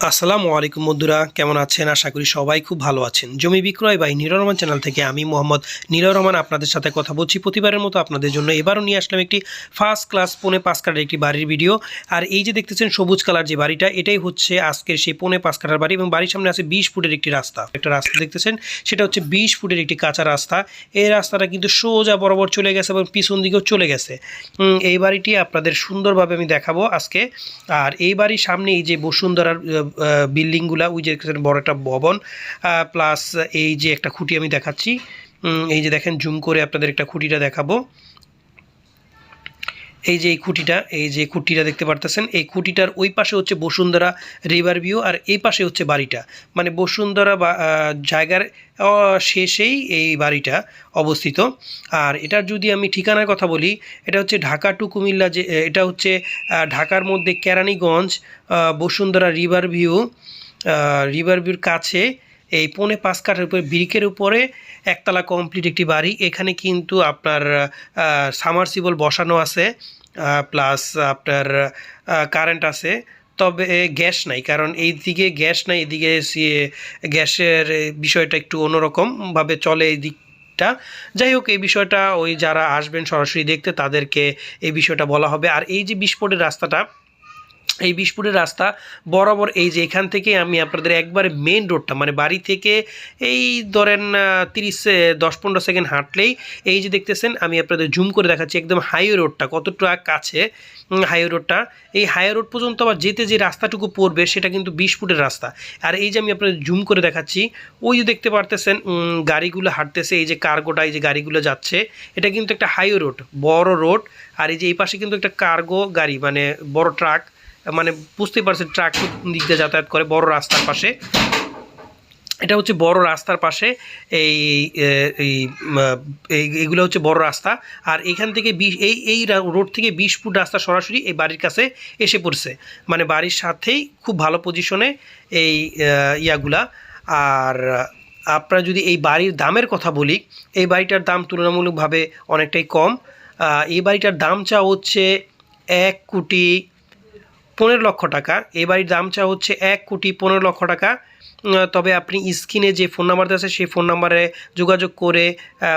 আসসালামু আলাইকুম বন্ধুরা, কেমন আছেন? আশা করি সবাই খুব ভালো আছেন। জমি বিক্রয় বাই নীর রহমান চ্যানেল থেকে আমি মোহাম্মদ নীর রহমান আপনাদের সাথে কথা বলছি। প্রতিবারের মতো আপনাদের জন্য এবারও নিয়ে আসলাম একটি ফার্স্ট ক্লাস পৌনে পাঁচ কাটার একটি বাড়ির ভিডিও আর এই যে দেখতেছেন সবুজ কালার যে বাড়িটা, এটাই হচ্ছে আজকের সেই পৌনে পাঁচ কাটার বাড়ি এবং বাড়ির সামনে আছে বিশ ফুটের একটি রাস্তা। একটা রাস্তা দেখতেছেন, সেটা হচ্ছে বিশ ফুটের একটি কাঁচা রাস্তা। এই রাস্তাটা কিন্তু সোজা বরাবর চলে গেছে এবং পিছন দিকেও চলে গেছে। এই বাড়িটি আপনাদের সুন্দরভাবে আমি দেখাবো আজকে। আর এই বাড়ির সামনে এই যে বসুন্ধরার বিল্ডিংগুলা, ওই যে বড় একটা ভবন প্লাস এই যে একটা খুঁটি আমি দেখাচ্ছি। এই যে দেখেন জুম করে আপনাদের একটা খুঁটিটা দেখাবো। এই যে এই খুঁটিটা, এই যে খুঁটিটা দেখতে পারতেছেন, এই খুঁটিটার ওই পাশে হচ্ছে বসুন্ধরা রিভার ভিউ আর এই পাশে হচ্ছে বাড়িটা। মানে বসুন্ধরা বা জায়গার শেষেই এই বাড়িটা অবস্থিত। আর এটার যদি আমি ঠিকানার কথা বলি, এটা হচ্ছে ঢাকা টু কুমিল্লা যে এটা হচ্ছে ঢাকার মধ্যে Keraniganj Bashundhara river view river ভিউর কাছে এই পৌনে পাঁচ কাঠের উপরে, ব্রিকের উপরে একতলা কমপ্লিট একটি বাড়ি। এখানে কিন্তু আপনার সামারসিবল বসানো আছে। প্লাস আপনার কারেন্ট আছে, তবে গ্যাস নাই। কারণ এই দিকে গ্যাস নাই, এদিকে গ্যাসের বিষয়টা একটু অন্যরকমভাবে চলে এই দিকটা। যাই হোক, এই বিষয়টা ওই যারা আসবেন সরাসরি দেখতে, তাদেরকে এই বিষয়টা বলা হবে। আর এই যে বিস্ফোটের রাস্তাটা এই বিশপুরের রাস্তা বরাবর এই যে এখান থেকে আমি আপনাদের একবারে মেন রোডটা মানে বাড়ি থেকে এই ধরেন তিরিশ দশ, পনেরো সেকেন্ড হাঁটলেই এই যে দেখতেছেন, আমি আপনাদের জুম করে দেখাচ্ছি একদম হাইওয়ে রোডটা কত কতটা কাছে হাইওয়ে রোডটা এই হাইওয়ে রোড পর্যন্ত আবার যেতে যে রাস্তাটুকু পড়বে সেটা কিন্তু বিশ ফুটের রাস্তা। আর এই যে আমি আপনাদের জুম করে দেখাচ্ছি, ওই যে দেখতে পারতেছেন গাড়িগুলো হাঁটতেছে, এই যে কার্গোটা এই যে গাড়িগুলো যাচ্ছে, এটা কিন্তু একটা হাইওয়ে রোড বড় রোড আর এই যে এই পাশে কিন্তু একটা কার্গো গাড়ি মানে বড় ট্রাক মানে বুঝতেই পারছেন ট্রাক দিক দিয়ে যাতায়াত করে বড় রাস্তার পাশে। এটা হচ্ছে বড় রাস্তার পাশে এই এ, এই এই- এগুলো হচ্ছে বড় রাস্তা। আর এখান থেকে বিশ এই এই রোড থেকে বিশ ফুট রাস্তা সরাসরি এই বাড়ির কাছে এসে পড়ছে। মানে বাড়ির সাথেই খুব ভালো পজিশনে এই ইয়াগুলা। আর আপনারা যদি এই বাড়ির দামের কথা বলি এই বাড়িটার দাম তুলনামূলকভাবে অনেকটাই কম। এই বাড়িটার দাম চা হচ্ছে এক কোটি পনেরো লক্ষ টাকা। এই বাড়ির দাম চা হচ্ছে এক কোটি পনেরো লক্ষ টাকা। তবে আপনি স্ক্রিনে যে ফোন নাম্বার আছে, সেই ফোন নাম্বারে যোগাযোগ করে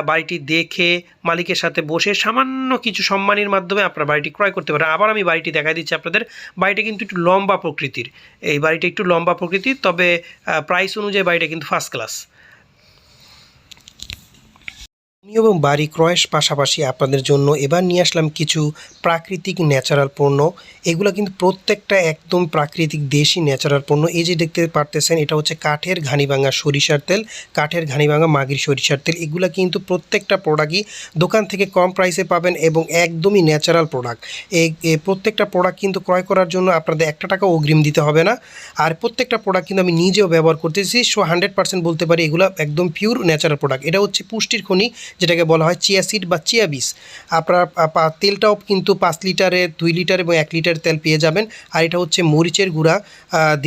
বাড়িটি দেখে, মালিকের সাথে বসে সামান্য কিছু সম্মানের মাধ্যমে আপনার বাড়িটি ক্রয় করতে পারেন। আবার আমি বাড়িটি দেখা দিচ্ছি আপনাদের। বাড়িটা কিন্তু একটু লম্বা প্রকৃতির। এই বাড়িটা একটু লম্বা প্রকৃতির, তবে প্রাইস অনুযায়ী বাড়িটা কিন্তু ফার্স্ট ক্লাস এবং বাড়ি ক্রয়ের পাশাপাশি আপনাদের জন্য এবার নিয়ে আসলাম কিছু প্রাকৃতিক ন্যাচারাল পণ্য। এগুলো কিন্তু প্রত্যেকটা একদম প্রাকৃতিক দেশি ন্যাচারাল পণ্য। এই যে দেখতে পারতেছেন, এটা হচ্ছে কাঠের ঘানিভাঙা সরিষার তেল, কাঠের ঘানিভাঙা মাগির সরিষার তেল। এগুলো কিন্তু প্রত্যেকটা প্রোডাক্টই দোকান থেকে কম প্রাইসে পাবেন এবং একদমই ন্যাচারাল প্রোডাক্ট। এই প্রত্যেকটা প্রোডাক্ট কিন্তু ক্রয় করার জন্য আপনাদের একটা টাকা অগ্রিম দিতে হবে না। আর প্রত্যেকটা প্রোডাক্ট কিন্তু আমি নিজেও ব্যবহার করতেছি, সো হান্ড্রেড পার্সেন্ট বলতে পারি এগুলো একদম পিওর ন্যাচারাল প্রোডাক্ট এটা হচ্ছে পুষ্টির খনি যেটাকে বলা হয় চিয়া সিড বা চিয়া বীজ। আপনার তেলটাও কিন্তু পাঁচ লিটারে, দুই লিটার এবং এক লিটার তেল পেয়ে যাবেন। আর এটা হচ্ছে মরিচের গুঁড়া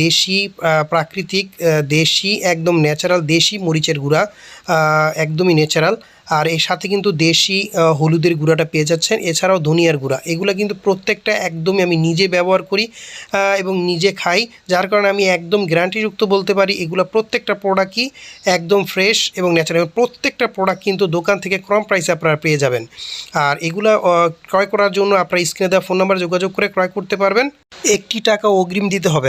দেশি প্রাকৃতিক দেশি, একদম ন্যাচারাল দেশি মরিচের গুঁড়া একদমই ন্যাচারাল আর এর সাথে কিন্তু দেশি হলুদের গুঁড়াটা পেয়ে যাচ্ছেন। এছাড়াও ধনিয়ার গুঁড়া। এগুলো কিন্তু প্রত্যেকটা একদমই আমি নিজে ব্যবহার করি এবং নিজে খাই, যার কারণে আমি একদম গ্যারান্টিযুক্ত বলতে পারি, এগুলো প্রত্যেকটা প্রোডাক্টই একদম ফ্রেশ এবং ন্যাচারাল প্রত্যেকটা প্রোডাক্ট কিন্তু দোকান থেকে কম প্রাইসে আপনারা পেয়ে যাবেন। আর এগুলো ক্রয় করার জন্য আপনারা স্ক্রিনে দেওয়া ফোন নাম্বার যোগাযোগ করে ক্রয় করতে পারবেন। একটি টাকা অগ্রিম দিতে হবে।